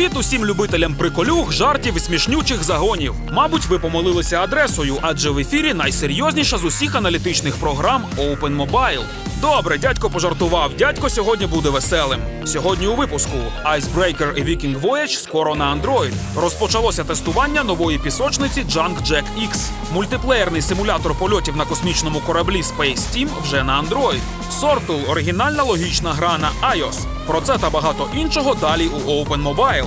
Привіт усім любителям приколюх, жартів і смішнючих загонів. Мабуть, ви помилилися адресою, адже в ефірі найсерйозніша з усіх аналітичних програм Open Mobile. Добре, дядько пожартував. Дядько сьогодні буде веселим. Сьогодні у випуску Icebreaker і Viking Voyage скоро на Android. Розпочалося тестування нової пісочниці Junk Jack X. Мультиплеєрний симулятор польотів на космічному кораблі Space Team вже на Android. Sortle – оригінальна логічна гра на iOS. Про це та багато іншого далі у Open Mobile.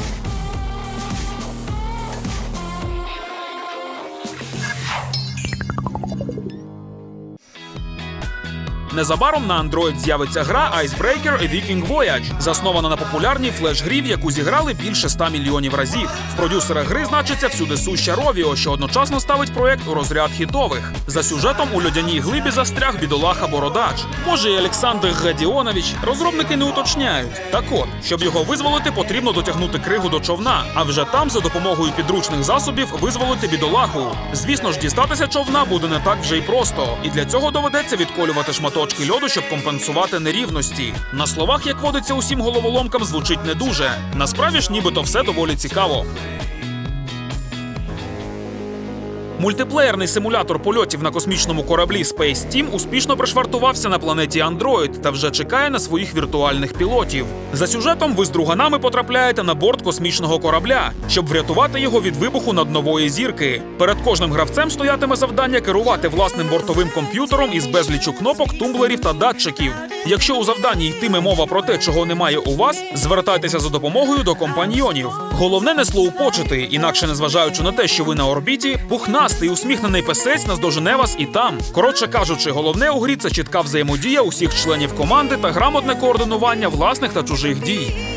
Незабаром на Android з'явиться гра Icebreaker і Viking Voyage, заснована на популярній флеш-грі, в яку зіграли більше 100 мільйонів разів. В продюсерах гри значиться всюди суща Ровіо, що одночасно ставить проект у розряд хітових. За сюжетом у льодяній глибі застряг бідолаха Бородач. Може, і Олександр Гадіонович. Розробники не уточняють. Так от, щоб його визволити, потрібно дотягнути кригу до човна, а вже там за допомогою підручних засобів визволити бідолаху. Звісно ж, дістатися човна буде не так вже й просто, і для цього доведеться відколювати шматочки льоду, щоб компенсувати нерівності. На словах, як водиться усім головоломкам, звучить не дуже. Насправді ж, нібито все доволі цікаво. Мультиплеєрний симулятор польотів на космічному кораблі Space Team успішно пришвартувався на планеті Android та вже чекає на своїх віртуальних пілотів. За сюжетом ви з друганами потрапляєте на борт космічного корабля, щоб врятувати його від вибуху над нової зірки. Перед кожним гравцем стоятиме завдання керувати власним бортовим комп'ютером із безлічу кнопок, тумблерів та датчиків. Якщо у завданні йтиме мова про те, чого немає у вас, звертайтеся за допомогою до компаньйонів. Головне не слоупочити, інакше незважаючи на те, що ви на орбіті, пухнастий усміхнений песець наздожене вас і там. Коротше кажучи, головне у грі це чітка взаємодія усіх членів команди та грамотне координування власних та чужих дій.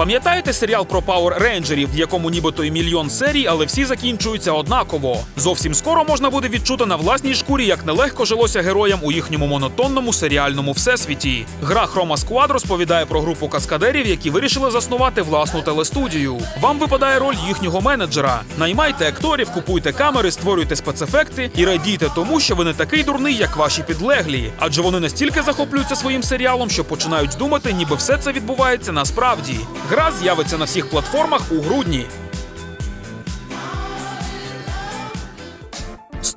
Пам'ятаєте серіал про Power Рейнджерів, в якому нібито і мільйон серій, але всі закінчуються однаково. Зовсім скоро можна буде відчути на власній шкурі, як нелегко жилося героям у їхньому монотонному серіальному всесвіті. Гра Chroma Squad розповідає про групу каскадерів, які вирішили заснувати власну телестудію. Вам випадає роль їхнього менеджера. Наймайте акторів, купуйте камери, створюйте спецефекти і радійте тому, що ви не такий дурний, як ваші підлеглі. Адже вони настільки захоплюються своїм серіалом, що починають думати, ніби все це відбувається насправді. Гра з'явиться на всіх платформах у грудні.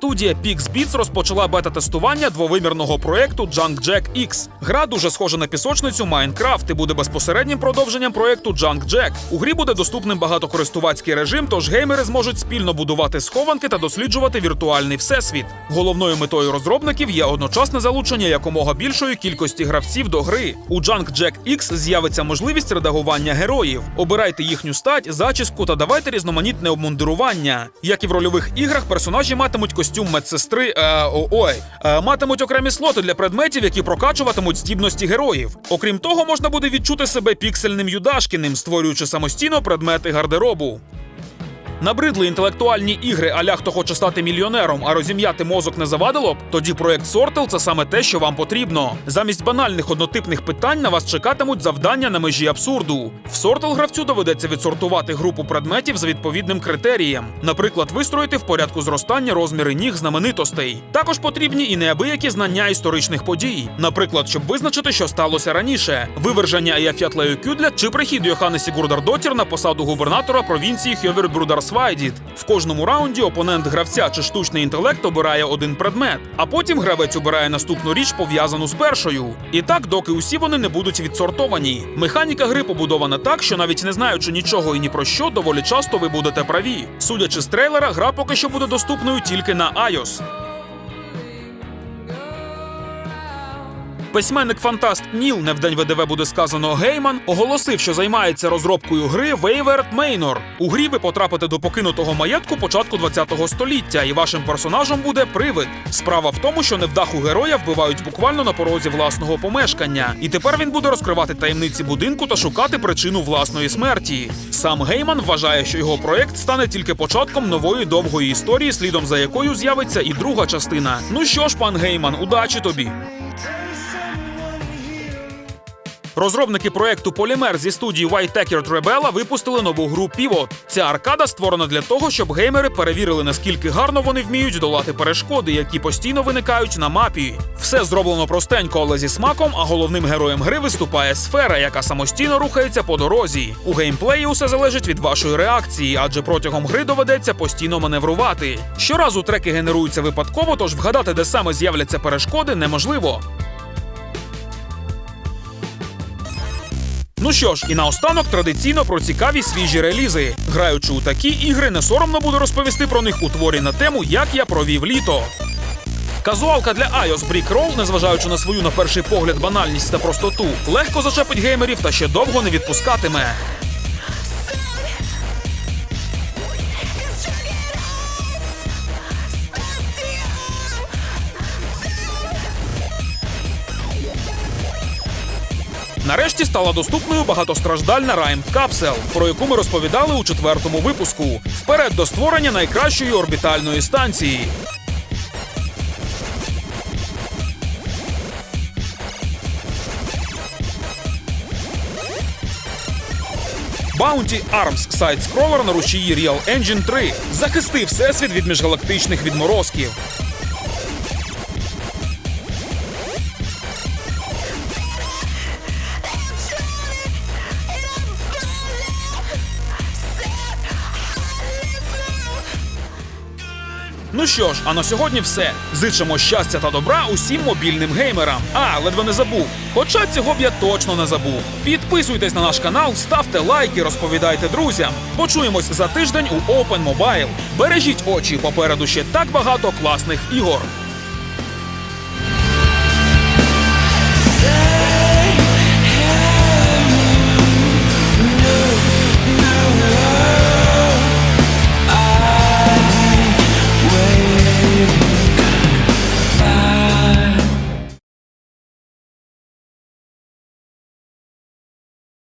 Студія PixBeats розпочала бета-тестування двовимірного проєкту Junk Jack X. Гра дуже схожа на пісочницю Minecraft і буде безпосереднім продовженням проєкту Junk Jack. У грі буде доступним багатокористувацький режим, тож геймери зможуть спільно будувати схованки та досліджувати віртуальний всесвіт. Головною метою розробників є одночасне залучення якомога більшої кількості гравців до гри. У Junk Jack X з'явиться можливість редагування героїв. Обирайте їхню стать, зачіску та давайте різноманітне обмундирування. Як і в рольових іграх, персонажі матимуть костюм медсестри. Е, ой, е, матимуть окремі слоти для предметів, які прокачуватимуть здібності героїв. Окрім того, можна буде відчути себе піксельним юдашкіним, створюючи самостійно предмети гардеробу. Набридли інтелектуальні ігри, аля хто хоче стати мільйонером, а розім'яти мозок не завадило б, тоді проект Sortel – це саме те, що вам потрібно. Замість банальних однотипних питань на вас чекатимуть завдання на межі абсурду. В Sortel гравцю доведеться відсортувати групу предметів за відповідним критерієм. Наприклад, вистроїти в порядку зростання розміри ніг знаменитостей. Також потрібні і неабиякі знання історичних подій. Наприклад, щоб визначити, що сталося раніше: виверження Аяфятлею Кюдля чи прихід Йоханни Сігурдардотір на посаду губернатора провінції Хьовербрудерсвайдіт. В кожному раунді опонент гравця чи штучний інтелект обирає один предмет, а потім гравець обирає наступну річ, пов'язану з першою. І так, доки усі вони не будуть відсортовані. Механіка гри побудована так, що навіть не знаючи нічого і ні про що, доволі часто ви будете праві. Судячи з трейлера, гра поки що буде доступною тільки на iOS. Письменник фантаст Ніл, не в день ВДВ буде сказано Гейман, оголосив, що займається розробкою гри Wayward Manor. У грі ви потрапите до покинутого маєтку початку 20-го століття, і вашим персонажем буде привид. Справа в тому, що невдаху героя вбивають буквально на порозі власного помешкання, і тепер він буде розкривати таємниці будинку та шукати причину власної смерті. Сам Гейман вважає, що його проект стане тільки початком нової довгої історії, слідом за якою з'явиться і друга частина. Ну що ж, пан Гейман, удачі тобі! Розробники проекту Полімер зі студії White Tackert Rebella випустили нову гру Pivot. Ця аркада створена для того, щоб геймери перевірили, наскільки гарно вони вміють долати перешкоди, які постійно виникають на мапі. Все зроблено простенько, але зі смаком, а головним героєм гри виступає сфера, яка самостійно рухається по дорозі. У геймплеї усе залежить від вашої реакції, адже протягом гри доведеться постійно маневрувати. Щоразу треки генеруються випадково, тож вгадати, де саме з'являться перешкоди, неможливо. Ну що ж, і наостанок традиційно про цікаві свіжі релізи. Граючи у такі ігри, не соромно буде розповісти про них у творі на тему, як я провів літо. Казуалка для iOS Brick Roll, незважаючи на свою на перший погляд банальність та простоту, легко зачепить геймерів та ще довго не відпускатиме. Нарешті стала доступною багатостраждальна Rime Capsule, про яку ми розповідали у четвертому випуску. Вперед до створення найкращої орбітальної станції. Bounty Arms сайт-скролер на рушії Real Engine 3 захистив всесвіт від міжгалактичних відморозків. Ну що ж, а на сьогодні все. Зичимо щастя та добра усім мобільним геймерам. А, ледве не забув. Хоча цього б я точно не забув. Підписуйтесь на наш канал, ставте лайки, розповідайте друзям. Почуємось за тиждень у Open Mobile. Бережіть очі, попереду ще так багато класних ігор.